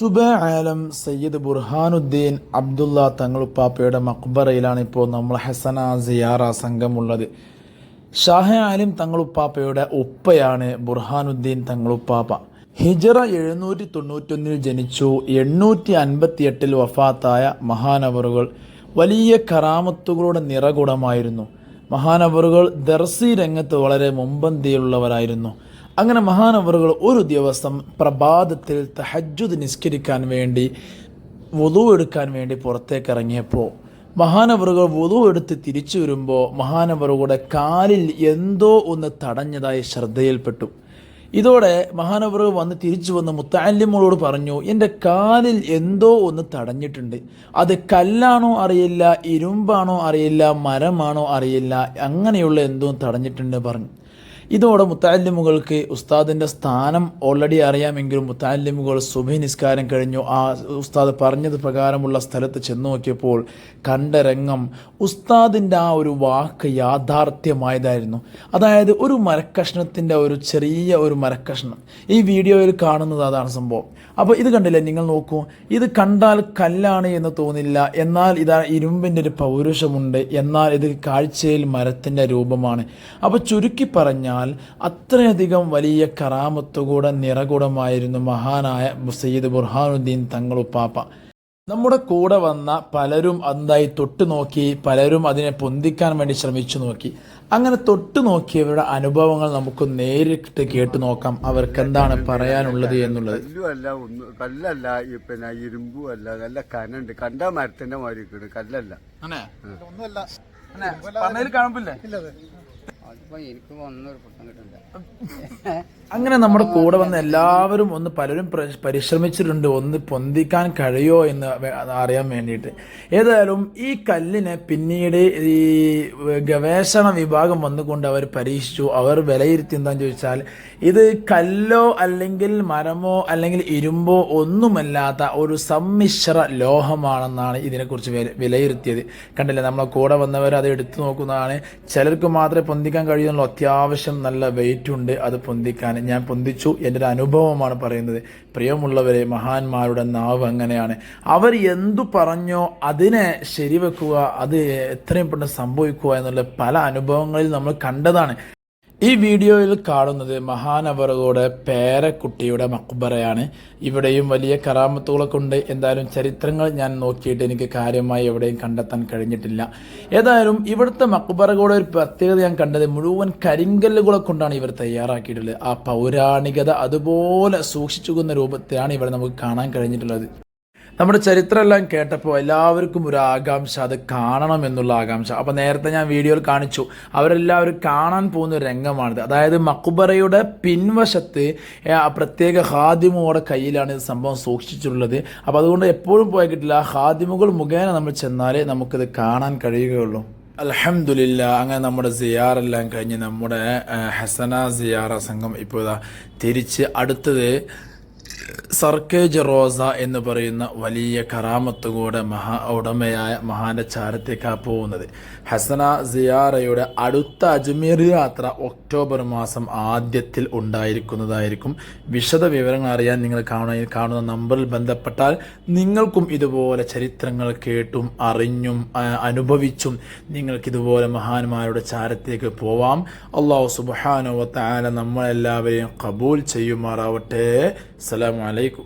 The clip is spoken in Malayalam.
തുബ ആലം സയ്യിദ് ബുർഹാനുദ്ദീൻ അബ്ദുള്ള തങ്ങളുപ്പാപ്പയുടെ മക്ബറയിലാണ് ഇപ്പോൾ നമ്മൾ ഹസന സിയാറ സംഘമുള്ളത്. ഷാഹ ആലിം തങ്ങളുപ്പാപ്പയുടെ ഉപ്പയാണ് ബുർഹാനുദ്ദീൻ തങ്ങളുപ്പാപ്പ ഹിജറ എഴുന്നൂറ്റി തൊണ്ണൂറ്റൊന്നിൽ ജനിച്ചു എണ്ണൂറ്റി അൻപത്തി എട്ടിൽ വഫാത്തായ മഹാനവറുകൾ വലിയ കറാമത്തുകളുടെ നിറകുടമായിരുന്നു. മഹാനവറുകൾ ദർസി രംഗത്ത് വളരെ മുമ്പന്തിയിലുള്ളവരായിരുന്നു. അങ്ങനെ മഹാനവറുകൾ ഒരു ദിവസം പ്രഭാതത്തിൽ തഹജ്ജുദ് നിസ്കരിക്കാൻ വേണ്ടി വധു എടുക്കാൻ വേണ്ടി പുറത്തേക്ക് ഇറങ്ങിയപ്പോൾ മഹാനവറുകൾ വധു എടുത്ത് തിരിച്ചു വരുമ്പോൾ മഹാനവറുകളുടെ കാലിൽ എന്തോ ഒന്ന് തടഞ്ഞതായി ശ്രദ്ധയിൽപ്പെട്ടു. ഇതോടെ മഹാനവറുകൾ വന്ന് തിരിച്ചു വന്ന് മുത്താലിമോളോട് പറഞ്ഞു എന്റെ കാലിൽ എന്തോ ഒന്ന് തടഞ്ഞിട്ടുണ്ട്. അത് കല്ലാണോ അറിയില്ല ഇരുമ്പാണോ അറിയില്ല മരമാണോ അറിയില്ല അങ്ങനെയുള്ള എന്തോ തടഞ്ഞിട്ടുണ്ട് പറഞ്ഞു. ഇതോടെ മുത്താലിമുകൾക്ക് ഉസ്താദിന്റെ സ്ഥാനം ഓൾറെഡി അറിയാമെങ്കിലും മുത്താലിമുകൾ സുബഹി നിസ്കാരം കഴിഞ്ഞു. ആ ഉസ്താദ് പറഞ്ഞത് പ്രകാരമുള്ള സ്ഥലത്ത് ചെന്ന് നോക്കിയപ്പോൾ കണ്ട രംഗം ഉസ്താദിന്റെ ആ ഒരു വാക്ക് യാഥാർത്ഥ്യമായതായിരുന്നു. അതായത് ഒരു മരക്കഷ്ണത്തിന്റെ ഒരു ചെറിയ ഒരു മരക്കഷ്ണം. ഈ വീഡിയോയിൽ കാണുന്നത് അതാണ് സംഭവം. അപ്പോൾ ഇത് കണ്ടില്ലേ? നിങ്ങൾ നോക്കൂ. ഇത് കണ്ടാൽ കല്ലാണ് എന്ന് തോന്നില്ല. എന്നാൽ ഇതാ ഇരുമ്പിന്റെ ഒരു പൗരുഷമുണ്ട്. എന്നാൽ ഇത് കാഴ്ചയിൽ മരത്തിന്റെ രൂപമാണ്. അപ്പോൾ ചുരുക്കി പറഞ്ഞാൽ അത്രയധികം വലിയ കറാമത്തുകൂടെ നിറകൂടമായിരുന്നു മഹാനായ സയ്യിദ് ബുർഹാനുദ്ദീൻ തങ്ങളുപ്പാപ്പ. നമ്മുടെ കൂടെ വന്ന പലരും അന്തായി തൊട്ടു നോക്കി പലരും അതിനെ പൊന്തിക്കാൻ വേണ്ടി ശ്രമിച്ചു നോക്കി. അങ്ങനെ തൊട്ടു നോക്കിയവരുടെ അനുഭവങ്ങൾ നമുക്ക് നേരിട്ട് കേട്ടു നോക്കാം. അവർക്ക് എന്താണ് പറയാനുള്ളത് എന്നുള്ളത്. കല്ലല്ല അല്ല ഒന്ന് കല്ലല്ല ഈ പിന്നെ ഇരുമ്പും അല്ല നല്ല കനുണ്ട്. കണ്ട മരത്തിന്റെ മാതിരി കല്ലല്ല. ഒന്നുമല്ല അങ്ങനെ നമ്മുടെ കൂടെ വന്ന എല്ലാവരും ഒന്ന് പലരും പരിശ്രമിച്ചിട്ടുണ്ട്. ഒന്ന് പൊന്തിക്കാൻ കഴിയോ എന്ന് അറിയാൻ വേണ്ടിയിട്ട്. ഏതായാലും ഈ കല്ലിനെ പിന്നീട് ഈ ഗവേഷണ വിഭാഗം വന്നുകൊണ്ട് അവർ പരീക്ഷിച്ചു. അവർ വിലയിരുത്തി എന്താന്ന് ചോദിച്ചാൽ ഇത് കല്ലോ അല്ലെങ്കിൽ മരമോ അല്ലെങ്കിൽ ഇരുമ്പോ ഒന്നുമല്ലാത്ത ഒരു സമ്മിശ്ര ലോഹമാണെന്നാണ് ഇതിനെക്കുറിച്ച് വില- വിലയിരുത്തിയത്. കണ്ടില്ലേ? നമ്മളെ കൂടെ വന്നവർ അത് എടുത്തു നോക്കുന്നതാണ്. ചിലർക്ക് മാത്രമേ പൊന്തിക്കാൻ കഴിയുന്നുള്ളൂ അത്യാവശ്യം നല്ല വെയിറ്റ് ഉണ്ട് അത് പൊന്തിക്കാൻ. ഞാൻ പൊന്തിച്ചു എന്റെ ഒരു അനുഭവമാണ് പറയുന്നത്. പ്രിയമുള്ളവരെ മഹാന്മാരുടെ നാവ് അങ്ങനെയാണ്. അവർ എന്തു പറഞ്ഞോ അതിനെ ശരിവെക്കുക അത് എത്രയും പെട്ടെന്ന് സംഭവിക്കുക എന്നുള്ള പല അനുഭവങ്ങളിൽ നമ്മൾ കണ്ടതാണ്. ഈ വീഡിയോയിൽ കാണുന്നത് മഹാനവറുകളുടെ പേരക്കുട്ടിയുടെ മക്ബറയാണ്. ഇവിടെയും വലിയ കറാമത്തുകളൊക്കെ ഉണ്ട്. എന്തായാലും ചരിത്രങ്ങൾ ഞാൻ നോക്കിയിട്ട് എനിക്ക് കാര്യമായി എവിടെയും കണ്ടെത്താൻ കഴിഞ്ഞിട്ടില്ല. ഏതായാലും ഇവിടുത്തെ മക്ബറകളുടെ ഒരു പ്രത്യേകത ഞാൻ കണ്ടത് മുഴുവൻ കരിങ്കല്ലുകളെ കൊണ്ടാണ് ഇവർ തയ്യാറാക്കിയിട്ടുള്ളത്. ആ പൗരാണികത അതുപോലെ സൂക്ഷിച്ചുകുന്ന രൂപത്തിലാണ് ഇവിടെ നമുക്ക് കാണാൻ കഴിഞ്ഞിട്ടുള്ളത്. നമ്മുടെ ചരിത്രമെല്ലാം കേട്ടപ്പോൾ എല്ലാവർക്കും ഒരു ആകാംക്ഷ അത് കാണണം എന്നുള്ള ആകാംക്ഷ. അപ്പോൾ നേരത്തെ ഞാൻ വീഡിയോയിൽ കാണിച്ചു അവരെല്ലാവരും കാണാൻ പോകുന്ന രംഗമാണിത്. അതായത് മക്കുബറയുടെ പിൻവശത്ത് പ്രത്യേക ഹാദിമുകളുടെ കയ്യിലാണ് ഇത് സംഭവം സൂക്ഷിച്ചിട്ടുള്ളത്. അപ്പോൾ അതുകൊണ്ട് എപ്പോഴും പോയി കിട്ടില്ല ഹാദിമുകൾ മുഖേന നമ്മൾ ചെന്നാലേ നമുക്കിത് കാണാൻ കഴിയുകയുള്ളൂ. അലഹമില്ല അങ്ങനെ നമ്മുടെ സിയാറെല്ലാം കഴിഞ്ഞ് നമ്മുടെ ഹസന സിയാറ സംഘം ഇപ്പോൾ തിരിച്ച് അടുത്തത് സർക്കേജ് റോസ എന്ന് പറയുന്ന വലിയ കറാമത്തുകൂടെ മഹാ ഉടമയായ മഹാന്റെ ചാരത്തേക്കാണ് പോകുന്നത്. ഹസന സിയാറയുടെ അടുത്ത അജ്മീർ യാത്ര ഒക്ടോബർ മാസം ആദ്യത്തിൽ ഉണ്ടായിരിക്കുന്നതായിരിക്കും. വിശദ വിവരങ്ങൾ അറിയാൻ നിങ്ങൾ കാണുന്ന കാണുന്ന നമ്പറിൽ ബന്ധപ്പെട്ടാൽ നിങ്ങൾക്കും ഇതുപോലെ ചരിത്രങ്ങൾ കേട്ടും അറിഞ്ഞും അനുഭവിച്ചും നിങ്ങൾക്ക് ഇതുപോലെ മഹാന്മാരുടെ ചാരത്തേക്ക് പോവാം. അള്ളാഹു സുബാനോ താല നമ്മളെല്ലാവരെയും കബൂൽ ചെയ്യുമാറാവട്ടെ. السلام عليكم.